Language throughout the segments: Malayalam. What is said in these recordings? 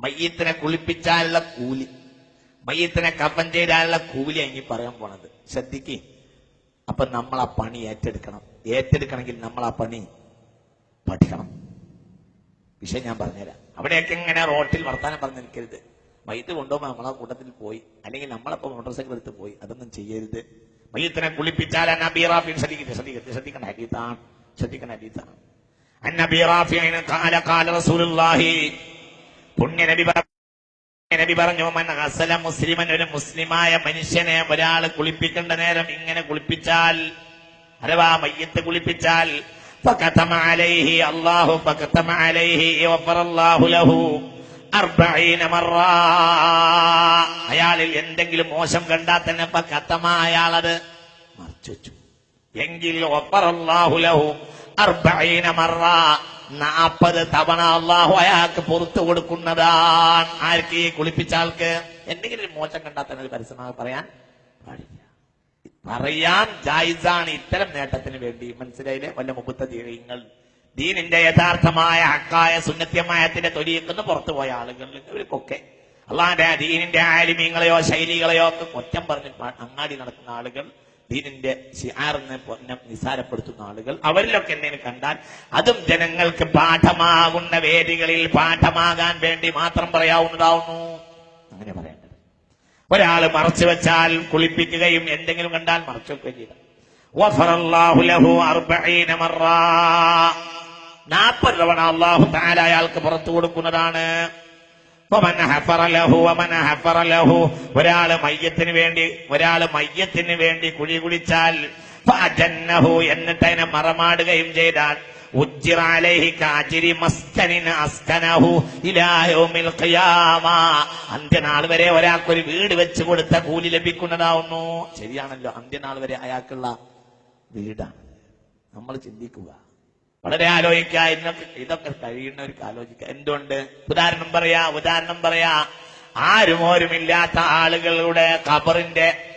മയ്യത്തിനെ കുളിപ്പിച്ചാലുള്ള കൂലി മയ്യത്തിനെ കപ്പം ചെയ്താലുള്ള കൂലി അങ്ങി പറയാൻ പോണത്. ശ്രദ്ധിക്ക്. അപ്പൊ നമ്മൾ ആ പണി ഏറ്റെടുക്കണം. ഏറ്റെടുക്കണമെങ്കിൽ നമ്മൾ ആ പണി പഠിക്കണം. വിഷയം ഞാൻ പറഞ്ഞുതരാം. അവിടെയൊക്കെ ഇങ്ങനെ റോട്ടിൽ വർത്താനം പറഞ്ഞു നിൽക്കരുത്. മയ്യത്ത് കൊണ്ടുപോകുമ്പോൾ നമ്മളെ കൂട്ടത്തിൽ പോയി. അല്ലെങ്കിൽ നമ്മളപ്പോ മോട്ടോർ സൈക്കിൾ എടുത്ത് പോയി. അതൊന്നും ചെയ്യരുത്. മയ്യത്തിനെ കുളിപ്പിച്ചാൽ ശ്രദ്ധിക്കട്ടെ? ശ്രദ്ധിക്കട്ടെ? ശ്രദ്ധിക്കണ ഹരീതാണ് ശ്രദ്ധിക്കണ ഹരീതാണ് അന്നബീറാഫിന് കാല കാല റസൂലുള്ളാഹി പുണ്യനബി നബി പറഞ്ഞു അസല മുസ്ലിമൻ ഒരു മുസ്ലിമായ മനുഷ്യനെ ഒരാൾ കുളിപ്പിക്കേണ്ട നേരം ഇങ്ങനെ കുളിപ്പിച്ചാൽ അഥവാ മയ്യത്ത് കുളിപ്പിച്ചാൽ അയാളിൽ എന്തെങ്കിലും മോശം കണ്ടാൽ തന്നെ അയാളത് മറിച്ചു വെച്ചു. എങ്കിൽ ഒപ്പറല്ലാഹുലഹു മറ. നാപ്പത് തവണ അള്ളാഹു അയാൾക്ക് പുറത്തു കൊടുക്കുന്നതാണ്. ആർക്ക് ഈ കുളിപ്പിച്ച ആൾക്ക്? എന്തെങ്കിലും ഒരു മോശം കണ്ടാൽ തന്നെ പരസ്യമായി പറയാൻ പറയാൻ ജായിസാണ് ഇത്തരം നേട്ടത്തിന് വേണ്ടി. മനസ്സിലായില്ലേ? വല്ല മുപ്പത്ത ദീനങ്ങൾ. ദീനിന്റെ യഥാർത്ഥമായ ഹക്കായ സുന്നത്യമായത്തിന്റെ തൊലിയെക്കുന്ന പുറത്തു പോയ ആളുകളിൽ ഇവർക്കൊക്കെ അള്ളാന്റെ ദീനിന്റെ ആലിമീങ്ങളെയോ ശൈലികളെയോ ഒക്കെ കൊറ്റം പറഞ്ഞ് അങ്ങാടി നടക്കുന്ന ആളുകൾ. ദീനിന്റെ പൊന്നെ നിസാരപ്പെടുത്തുന്ന ആളുകൾ അവരിലൊക്കെ എന്തെങ്കിലും കണ്ടാൽ അതും ജനങ്ങൾക്ക് പാഠമാകുന്ന വേദികളിൽ പാഠമാകാൻ വേണ്ടി മാത്രം പറയാവുന്നതാവുന്നു. അങ്ങനെ പറയേണ്ടത്. ഒരാൾ മറച്ചു വെച്ചാൽ കുളിപ്പിക്കുകയും എന്തെങ്കിലും കണ്ടാൽ മറച്ചു വെക്കുകയും ചെയ്ത നാൽപ്പത് തവണ അള്ളാഹു താല അയാൾക്ക് പുറത്തു കൊടുക്കുന്നതാണ്. ഒരാൾ മയ്യത്തിന് വേണ്ടി ഒരാൾ മയ്യത്തിന് വേണ്ടി കുഴി കുളിച്ചാൽ എന്നിട്ട് അതിനെ മറമാടുകയും ചെയ്താൽ അന്ത്യനാൾ വരെ ഒരാൾക്ക് ഒരു വീട് വെച്ച് കൊടുത്ത കൂലി ലഭിക്കുന്നതാവുന്നു. ശരിയാണല്ലോ അന്ത്യനാൾ വരെ അയാൾക്കുള്ള വീടാണ്. നമ്മൾ ചിന്തിക്കുക. വളരെ ആലോചിക്കുക. ഇതൊക്കെ ഇതൊക്കെ കഴിയുന്നവർക്ക് ആലോചിക്കുക. എന്തുകൊണ്ട് ഉദാഹരണം പറയാ ഉദാഹരണം പറയാ. ആരും ഓരുമില്ലാത്ത ആളുകളുടെ ഖബറിന്റെ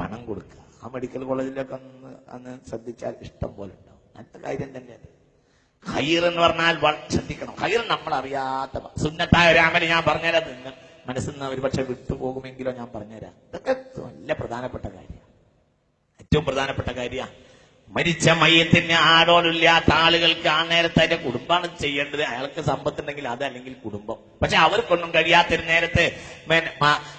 പണം കൊടുക്കുക. ആ മെഡിക്കൽ കോളേജിലൊക്കെ അന്ന് അന്ന് ശ്രദ്ധിച്ചാൽ ഇഷ്ടം പോലെ ഉണ്ടാവും. നല്ല കാര്യം തന്നെയാണ്. ഹൈർ എന്ന് പറഞ്ഞാൽ ശ്രദ്ധിക്കണം. ഹൈർ നമ്മൾ അറിയാത്ത സുന്നത്തായ ഒരു അമൽ ഞാൻ പറഞ്ഞുതരാം. നിങ്ങൾ മനസ്സിൽ നിന്ന് ഒരുപക്ഷെ വിട്ടുപോകുമെങ്കിലോ ഞാൻ പറഞ്ഞുതരാം. ഇതൊക്കെ നല്ല പ്രധാനപ്പെട്ട കാര്യമാണ്. ഏറ്റവും പ്രധാനപ്പെട്ട കാര്യമാണ്. മരിച്ച മയ്യത്തിന് ആടോടില്ലാത്ത ആളുകൾക്ക് ആ നേരത്തെ അതിന്റെ കുടുംബമാണ് ചെയ്യേണ്ടത്. അയാൾക്ക് സമ്പത്തുണ്ടെങ്കിൽ അത് അല്ലെങ്കിൽ കുടുംബം. പക്ഷെ അവർക്കൊന്നും കഴിയാത്തൊരു നേരത്തെ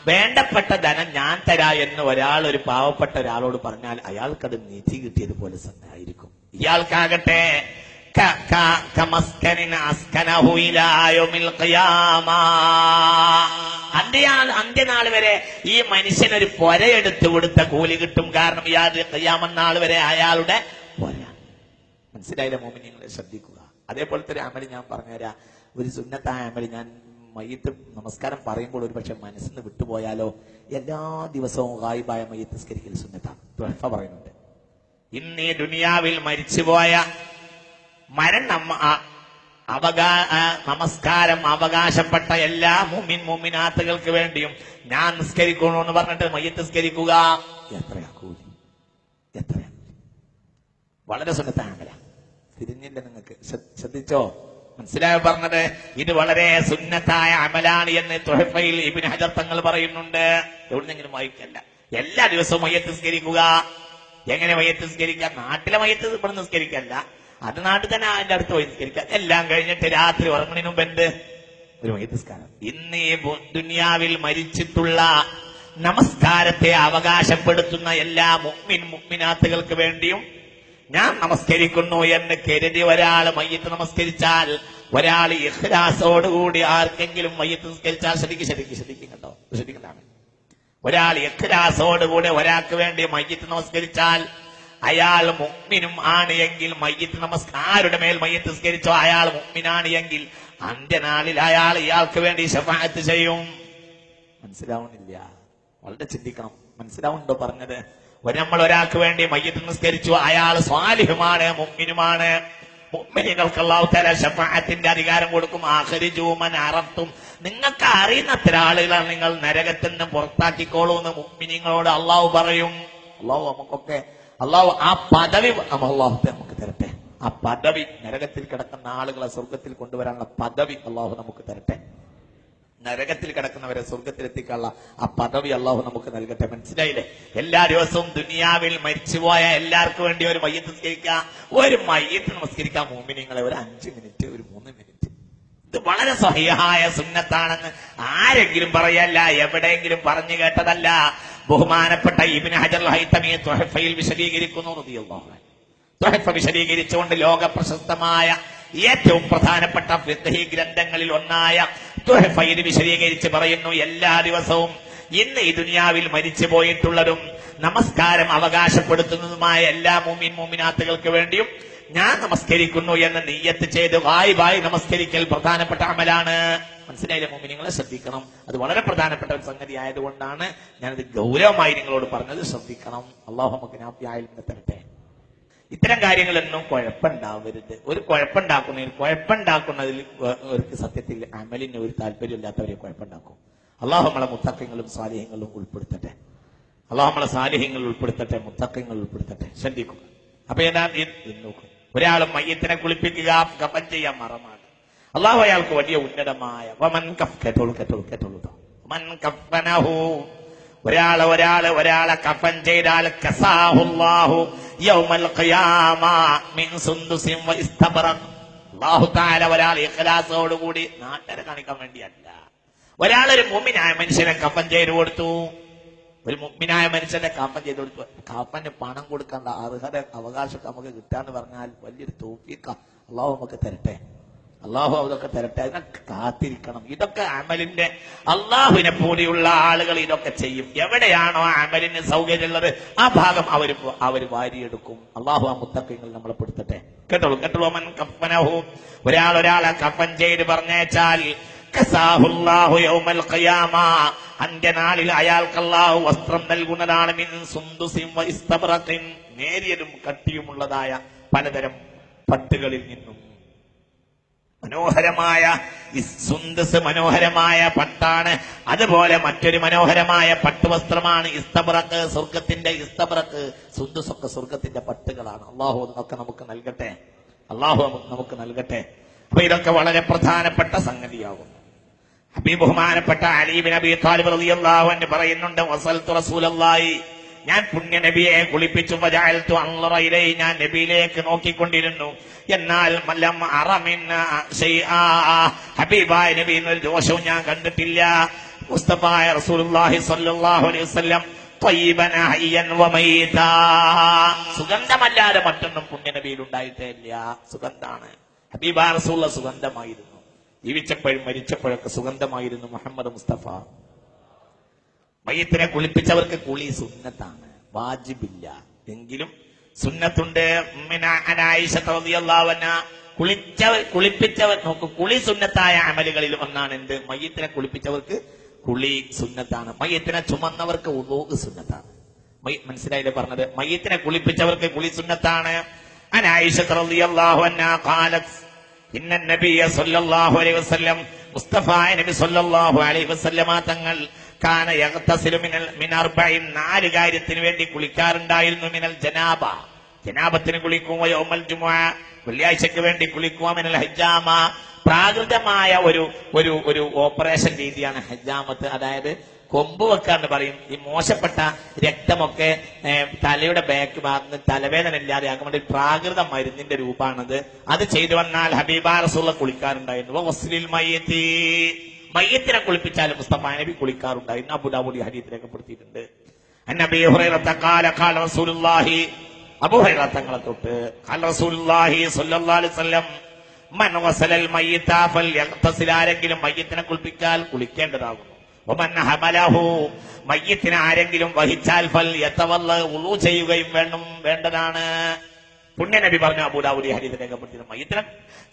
വേണ്ടപ്പെട്ട ധനം ഞാൻ തരാ എന്ന് ഒരാൾ ഒരു പാവപ്പെട്ട ഒരാളോട് പറഞ്ഞാൽ അയാൾക്കത് നിധി കിട്ടിയതുപോലെ ആയിരിക്കും ഇയാൾക്കാകട്ടെ ക- അസ്കനഹുയിലായോ കമസ്കനിന് ഖിയാമ. അന്ത്യനാൾ വരെ ഈ മനുഷ്യനൊരു പൊരയെടുത്ത് കൊടുത്ത കൂലി കിട്ടും. കാരണം ഇയാൾ കയ്യാമന്നാൾ വരെ അയാളുടെ പൊര. മനസ്സിലായില്ല മോമിനി നിങ്ങളെ ശ്രദ്ധിക്കുക. അതേപോലത്തെ ഒരു അമൽ ഞാൻ പറഞ്ഞുതരാം. ഒരു സുന്നത്തായ അമൽ ഞാൻ മയ്യത്ത് നമസ്കാരം പറയുമ്പോൾ ഒരു പക്ഷെ മനസ്സിൽ നിന്ന് വിട്ടുപോയാലോ? എല്ലാ ദിവസവും ഗായിബായ മയ്യത്ത് സ്കരിക്കൽ സുന്നത്താണ്. പറയുന്നുണ്ട്. ഇന്ന് ദുനിയാവിൽ മരിച്ചുപോയ മരണം അവകാ നമസ്കാരം അവകാശപ്പെട്ട എല്ലാ മുമിൻ മുമിനാത്തുകൾക്ക് വേണ്ടിയും ഞാൻ നിസ്കരിക്കണോ എന്ന് പറഞ്ഞിട്ട് മയ്യത്ത് നിസ്കരിക്കുക. എത്രയാ കൂലി? എത്രയാ? വളരെ സുഖത്താണല്ല തിരിഞ്ഞില്ല നിങ്ങൾക്ക് ശ്രദ്ധിച്ചോ? മനസ്സിലായോ പറഞ്ഞത്? ഇത് വളരെ സുന്നത്തായ അമലാണ് എന്ന് തൊഹഫയിൽ ഇബിൻ ഹജർ തങ്ങൾ പറയുന്നുണ്ട്. എവിടുന്നെങ്കിലും വായിക്കല്ല എല്ലാ ദിവസവും മയ്യത്ത് നിസ്കരിക്കുക. എങ്ങനെ മയ്യത്ത് നിസ്കരിക്കാം? നാട്ടിലെ മയ്യത്ത് ഇവിടെ നിസ്കരിക്കല്ല. അത് നാട്ടിൽ തന്നെ അതിന്റെ അടുത്ത് പോയി എല്ലാം കഴിഞ്ഞിട്ട് രാത്രി ഉറങ്ങുന്നതിന് മുമ്പ് എന്ത്? ഒരു മയ്യത്ത് നിസ്കാരം. ഇന്ന് ഈ ദുനിയാവിൽ മരിച്ചിട്ടുള്ള നമസ്കാരത്തെ അവകാശപ്പെടുത്തുന്ന എല്ലാ മുമ്മിൻ മുമ്മിനാത്തുകൾക്ക് വേണ്ടിയും ഞാൻ നമസ്കരിക്കുന്നു എന്ന് കരുതി ഒരാൾ മയ്യത്ത് നമസ്കരിച്ചാൽ ഒരാൾ ഇഖ്ലാസോടുകൂടി ആർക്കെങ്കിലും മയ്യത്ത് നമസ്കരിച്ചാൽ ശ്രദ്ധിക്കും ശ്രദ്ധിക്കും ശ്രദ്ധിക്കും കേട്ടോ. ശ്രദ്ധിക്കുന്നതാണ് ഒരാൾ ഇഖ്ലാസോടുകൂടി ഒരാൾക്ക് വേണ്ടി മയ്യത്ത് നമസ്കരിച്ചാൽ അയാൾ മുഗ്മിനും ആണ് എങ്കിൽ മയ്യത്ത് നമസ്കാരുടെ മേൽ മയ്യത്ത് സ്കരിച്ചോ അയാൾ മുഗ്മിനാണ് എങ്കിൽ അന്ത്യനാളിൽ അയാൾ ഇയാൾക്ക് വേണ്ടി ശഫാഅത്ത് ചെയ്യും. മനസ്സിലാവുന്നില്ല. വളരെ ചിന്തിക്കണം. മനസ്സിലാവുന്നുണ്ടോ പറഞ്ഞത്? നമ്മൾ ഒരാൾക്ക് വേണ്ടി മയ്യത്ത് നിസ്കരിച്ചു അയാൾ സ്വാലിഹുമാണ് മുക്മിനുമാണ് തല ഷഫാഅത്തിന്റെ അധികാരം കൊടുക്കും. ആഹരിജൂമൻ അറത്തും നിങ്ങൾക്ക് അറിയുന്ന അത്ര ആളുകളാണ് നിങ്ങൾ നരകത്തിൽ നിന്ന് പുറത്താക്കിക്കോളൂ എന്ന് മുക്മിനിങ്ങളോട് അള്ളാഹു പറയും. അള്ളാഹു നമുക്കൊക്കെ അള്ളാഹു ആ പദവി അള്ളാഹു നമുക്ക് തരട്ടെ. ആ പദവി നരകത്തിൽ കിടക്കുന്ന ആളുകളെ സ്വർഗത്തിൽ കൊണ്ടുവരാനുള്ള പദവി അള്ളാഹു നമുക്ക് തരട്ടെ. നരകത്തിൽ കിടക്കുന്നവരെ സ്വർഗത്തിലെത്തിക്കാനുള്ള ആ പദവി അള്ളാഹു നമുക്ക് നൽകട്ടെ. മനസ്സിലായില്ലേ? എല്ലാ ദിവസവും ദുനിയാവിൽ മരിച്ചുപോയ എല്ലാവർക്കും വേണ്ടി ഒരു മയ്യത്ത് നമസ്കരിക്കാം ഒരു മയ്യത്ത് നമസ്കരിക്കാം മോമിനിങ്ങളെ ഒരു അഞ്ച് മിനിറ്റ് ഒരു മൂന്ന് മിനിറ്റ്. ഇത് വളരെ സഹിഹായ സുന്നത്താണെന്ന് ആരെങ്കിലും പറയല്ല എവിടെയെങ്കിലും പറഞ്ഞു കേട്ടതല്ല. ബഹുമാനപ്പെട്ട ഇബിൻ ഹജർ ഹൈത്തമിയെ തൊഹഫയിൽ വിശദീകരിക്കുന്നു. തൊഹഫ വിശദീകരിച്ചുകൊണ്ട് ലോക പ്രശസ്തമായ ഏറ്റവും പ്രധാനപ്പെട്ട ഫിദ്ഹി ഗ്രന്ഥങ്ങളിൽ ഒന്നായ തൊഹഫയിൽ വിശദീകരിച്ച് പറയുന്നു എല്ലാ ദിവസവും ഇന്ന് ഈ ദുനിയാവിൽ മരിച്ചു പോയിട്ടുള്ളതും നമസ്കാരം അവകാശപ്പെടുത്തുന്നതുമായ എല്ലാ മൂമിൻ മൂമിനാത്തുകൾക്ക് വേണ്ടിയും ഞാൻ നമസ്കരിക്കുന്നു എന്ന് നീയത്ത് ചെയ്ത് വായി വായി നമസ്കരിക്കൽ പ്രധാനപ്പെട്ട അമലാണ്. മനസ്സിലായില്ല മുമ്പ് നിങ്ങളെ ശ്രദ്ധിക്കണം. അത് വളരെ പ്രധാനപ്പെട്ട ഒരു സംഗതി ആയതുകൊണ്ടാണ് ഞാനത് ഗൗരവമായി നിങ്ങളോട് പറഞ്ഞത് ശ്രദ്ധിക്കണം. അള്ളാഹു നമുക്ക് തരട്ടെ. ഇത്തരം കാര്യങ്ങളൊന്നും കുഴപ്പമുണ്ടാവരുത്. ഒരു കുഴപ്പമുണ്ടാക്കുന്നതിൽ കുഴപ്പമുണ്ടാക്കുന്നതിൽ അവർക്ക് സത്യത്തിൽ അമലിന് ഒരു താല്പര്യമില്ലാത്തവരെ കുഴപ്പമുണ്ടാക്കും. അള്ളാഹു നമ്മളെ മുത്തക്കങ്ങളും സ്വാലിഹ്യങ്ങളും ഉൾപ്പെടുത്തട്ടെ. അള്ളാഹു നമ്മളെ സാലിഹ്യങ്ങൾ ഉൾപ്പെടുത്തട്ടെ മുത്തക്കങ്ങൾ ഉൾപ്പെടുത്തട്ടെ. ശ്രദ്ധിക്കുക. അപ്പൊ ഏതാ നോക്കും. ഒരാൾ മയ്യത്തിനെ കുളിപ്പിക്കുക കപ്പൻ ചെയ്യാൻ മറമാണ് അള്ളാഹു അയാൾക്ക് വലിയ ഉന്നതമായ വമൻ ഒരാൾ ഒരാൾ ഒരാളെ കഫൻ ചെയ്താൽ കാണിക്കാൻ വേണ്ടിയല്ല. ഒരാളൊരു മുഅ്മിനായ മനുഷ്യനെ കഫൻ ചെയ്തു കൊടുത്തു. ഒരു മുഗ്മിനായ മനുഷ്യന്റെ കാപ്പൻ ചെയ്ത് കൊടുത്തു കാപ്പന് പണം കൊടുക്കേണ്ട അർഹത അവകാശം നമുക്ക് കിട്ടാന്ന് പറഞ്ഞാൽ വലിയൊരു തോഫീക്ക അള്ളാഹു നമുക്ക് തരട്ടെ. അള്ളാഹു അതൊക്കെ തരട്ടെ. അതിനൊക്കെ കാത്തിരിക്കണം. ഇതൊക്കെ അമലിന്റെ അള്ളാഹുവിനെ പോലെയുള്ള ആളുകൾ ഇതൊക്കെ ചെയ്യും. എവിടെയാണോ അമലിന് സൗകര്യമുള്ളത് ആ ഭാഗം അവർ അവർ വാരിയെടുക്കും. അള്ളാഹു ആ മുത്തക്കങ്ങൾ നമ്മളെ പെടുത്തട്ടെ കേട്ടോളൂ? കേട്ടോളൂ? മൻ കഫനഹു ഒരാൾ ഒരാളെ കപ്പൻ ചെയ്ത് പറഞ്ഞേച്ചാൽ ഖിയാമ. അന്ത്യനാളിൽ അയാൾക്ക് അല്ലാഹു വസ്ത്രം നൽകുന്നതാണ് മിൻ നേരിയതും കട്ടിയുമുള്ളതായ പലതരം പട്ടുകളിൽ നിന്നും. മനോഹരമായ സുന്ദസ് മനോഹരമായ പട്ടാണ്. അതുപോലെ മറ്റൊരു മനോഹരമായ പട്ടുവസ്ത്രമാണ് ഇസ്തബ്രക്ക് സ്വർഗത്തിന്റെ ഇസ്തബ്രക്ക് സുന്ദസൊക്കെ സ്വർഗത്തിന്റെ പട്ടുകളാണ്. അള്ളാഹു ഒക്കെ നമുക്ക് നൽകട്ടെ. അള്ളാഹു നമുക്ക് നൽകട്ടെ. അപ്പൊ ഇതൊക്കെ വളരെ പ്രധാനപ്പെട്ട സംഗതിയാകും. ഹബീബ് ബഹുമാനപ്പെട്ട അലീബിൻ അബി താലിബ് റളിയല്ലാഹു അൻഹു പറയുന്നുണ്ട് വസൽത്തു റസൂലല്ലാഹി. ഞാൻ പുണ്യ നബിയെ കുളിപ്പിച്ചു വജഅൽതു അള്ളറയിലെ ഞാൻ നബിയിലേക്ക് നോക്കിക്കൊണ്ടിരുന്നു. എന്നാൽ മല്ലം അറമിൻ ശൈആ ഹബീബായ നബി എന്നൊരു ദോഷവും ഞാൻ കണ്ടിട്ടില്ല. മുസ്തഫായ റസൂലുള്ളാഹി സ്വല്ലല്ലാഹു അലൈഹി വസല്ലം സുഗന്ധമല്ലാതെ മറ്റൊന്നും പുണ്യ ഉണ്ടായിട്ടേ ഇല്ല സുഗന്ധാണ്. ഹബീബ റസൂള്ള സുഗന്ധമായിരുന്നു. ജീവിച്ചപ്പോഴും മരിച്ചപ്പോഴൊക്കെ സുഗന്ധമായിരുന്നു മുഹമ്മദ് മുസ്തഫ. മയ്യത്തിനെ കുളിപ്പിച്ചവർക്ക് കുളി സുന്നത്താണ്. വാജിബില്ല. എങ്കിലും സുന്നത്തുണ്ട്. കുളിച്ചവർ കുളിപ്പിച്ചവർ നോക്ക് കുളി സുന്നത്തായ അമലുകളിൽ ഒന്നാണ് എന്ത് മയ്യത്തിനെ കുളിപ്പിച്ചവർക്ക് കുളി സുന്നത്താണ്. മയ്യത്തിനെ ചുമന്നവർക്ക് ഉദോഗ് സുന്നത്താണ്. മനസ്സിലായില്ലേ പറഞ്ഞത്? മയ്യത്തിനെ കുളിപ്പിച്ചവർക്ക് കുളി സുന്നത്താണ്. അനായിഷ റളിയല്ലാഹു അൻഹാ ഖാലത്ത് ഇന്ന നബിയ സല്ലല്ലാഹു അലൈഹി വസല്ലം മുസ്തഫ നബി സല്ലല്ലാഹു അലൈഹി വസല്ലമ തങ്ങൾ കാന യഗ്തസിലു മിനൽ മിൻ അർബഇൻ നാല് കാര്യത്തിന് വേണ്ടി കുളിക്കാറുണ്ടായിരുന്നു മിനൽ ജനാബ. ജനാബത്തിന് കുളിക്കും യൗമൽ ജുമുഅ. വെള്ളിയാഴ്ചക്ക് വേണ്ടി കുളിക്കുക മിനൽ ഹജ്ജാമ. പ്രാകൃതമായ ഒരു ഒരു ഒരു ഓപ്പറേഷൻ രീതിയാണ് ഹജ്ജാമത്ത്. അതായത് കൊമ്പ് വെക്കാന്ന് പറയും. ഈ മോശപ്പെട്ട രക്തമൊക്കെ തലയുടെ ബാക്ക് ഭാഗത്ത് തലവേദന ഇല്ലാതെ ആക്കാൻ വേണ്ടി പ്രാകൃത മരുന്നിന്റെ രൂപമാണത് അത് ചെയ്തു വന്നാൽ ഹബീബാ റസൂള്ള കുളിക്കാറുണ്ടായിരുന്നു. മയ്യത്തിനെ കുളിപ്പിച്ചാൽ മുസ്തഫ നബി കുളിക്കാറുണ്ടായിരുന്നു. അബുദാബുദി ഹരീത്ത് രേഖപ്പെടുത്തിയിട്ടുണ്ട്. റസൂലുള്ളാഹി. തങ്ങളെ തൊട്ട്. ആരെങ്കിലും മയ്യത്തിനെ കുളിപ്പിച്ചാൽ കുളിക്കേണ്ടതാകുന്നു. മയ്യത്തിനെ ആരെങ്കിലും വഹിച്ചാൽ ഫൽ എത്തവല്ല ഉളു ചെയ്യുകയും വേണം വേണ്ടതാണ്. പുണ്യനബി പറഞ്ഞു അബൂദാവൂദി ഹരീത് രേഖപ്പെടുത്തിയത് മയ്യത്തിന്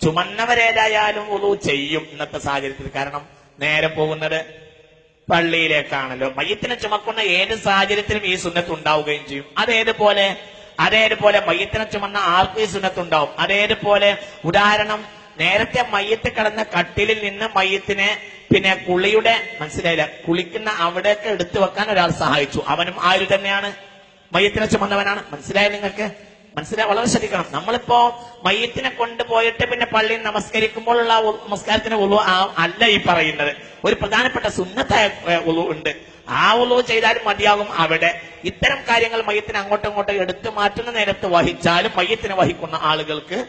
ചുമന്നവരേതായാലും ഉളു ചെയ്യും ഇന്നത്തെ സാഹചര്യത്തിൽ. കാരണം നേരെ പോകുന്നത് പള്ളിയിലേക്കാണല്ലോ. മയ്യത്തിനെ ചുമക്കുന്ന ഏത് സാഹചര്യത്തിലും ഈ സുന്നത്ത് ഉണ്ടാവുകയും ചെയ്യും. അതേതുപോലെ അതേതുപോലെ മയ്യത്തിനെ ചുമന്ന ആർക്കും ഈ സുന്നത്ത് ഉണ്ടാവും. അതേതുപോലെ ഉദാഹരണം നേരത്തെ മയ്യത്ത് കിടന്ന കട്ടിലിൽ നിന്ന് മയ്യത്തിനെ പിന്നെ കുളിയുടെ മനസ്സിലായില്ല. കുളിക്കുന്ന അവിടെയൊക്കെ എടുത്തു വെക്കാൻ ഒരാൾ സഹായിച്ചു. അവനും ആര് തന്നെയാണ്. മയ്യത്തിനെ ചുമന്നവനാണ്. മനസ്സിലായ നിങ്ങൾക്ക്? മനസ്സിലായി? വളരെ ശ്രദ്ധിക്കണം. നമ്മളിപ്പോ മയ്യത്തിനെ കൊണ്ടുപോയിട്ട് പിന്നെ പള്ളിയിൽ നമസ്കരിക്കുമ്പോഴുള്ള നമസ്കാരത്തിന് ഉളു അല്ല ഈ പറയുന്നത്. ഒരു പ്രധാനപ്പെട്ട സുന്നത്തായ ഉളു ഉണ്ട്. ആ ഉളു ചെയ്താലും മതിയാകും അവിടെ. ഇത്തരം കാര്യങ്ങൾ മയ്യത്തിന് അങ്ങോട്ടും ഇങ്ങോട്ടും എടുത്തു മാറ്റുന്ന നേരത്ത് വഹിച്ചാലും മയ്യത്തിനെ വഹിക്കുന്ന ആളുകൾക്ക്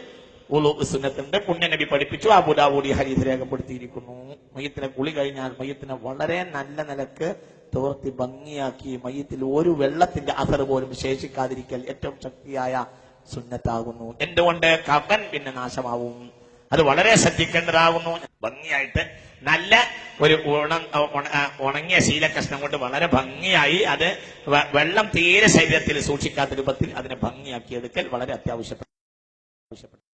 ഉളു സുന്നത്തുണ്ട് പുണ്യനബി പഠിപ്പിച്ചു. അബുദാവൂടി ഹരീത് രേഖപ്പെടുത്തിയിരിക്കുന്നു. മയ്യത്തിനെ കുളി കഴിഞ്ഞാൽ മയ്യത്തിനെ വളരെ നല്ല നിലയ്ക്ക് തോർത്തി ഭംഗിയാക്കി മയ്യത്തിൽ ഒരു വെള്ളത്തിന്റെ അസർ പോലും ശേഷിക്കാതിരിക്കൽ ഏറ്റവും ശക്തിയായ സുന്നത്താകുന്നു. എന്തുകൊണ്ട്? കവൻ പിന്നെ നാശമാവും. അത് വളരെ ശ്രദ്ധിക്കേണ്ടതാകുന്നു. ഭംഗിയായിട്ട് നല്ല ഒരു ഉണ ഉണ- ഉണങ്ങിയ ശീലകഷ്ണം കൊണ്ട് വളരെ ഭംഗിയായി അത് വെള്ളം തീരെ ശരീരത്തിൽ സൂക്ഷിക്കാത്ത രൂപത്തിൽ അതിനെ ഭംഗിയാക്കിയെടുക്കൽ വളരെ അത്യാവശ്യപ്പെട്ടു